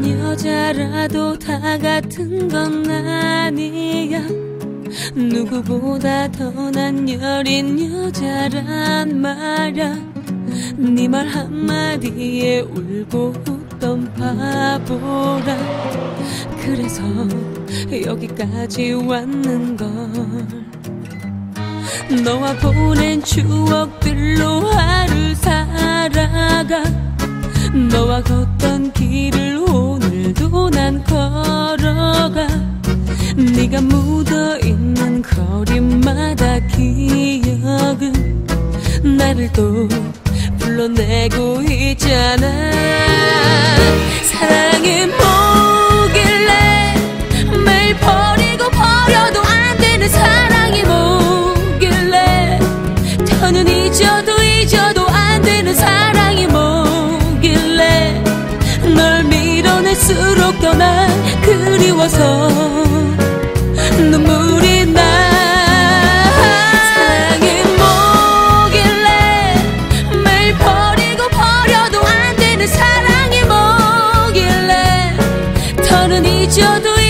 여자라도 다 같은 건 아니야. 누구보다 더 난 여린 여자란 말야. 네 말 한마디에 울고 웃던 바보라. 그래서 여기까지 왔는 걸. 너와 보낸 추억들로 하루 살아가. 너와 걷던 길을 걸어가 네가 묻어있는 거리마다 기억은 나를 또 불러내고 있잖아. 사랑이 뭐길래? 매일 버리고 버려도 안 되는 사랑이 뭐길래? 더는 잊어도 더는 잊어도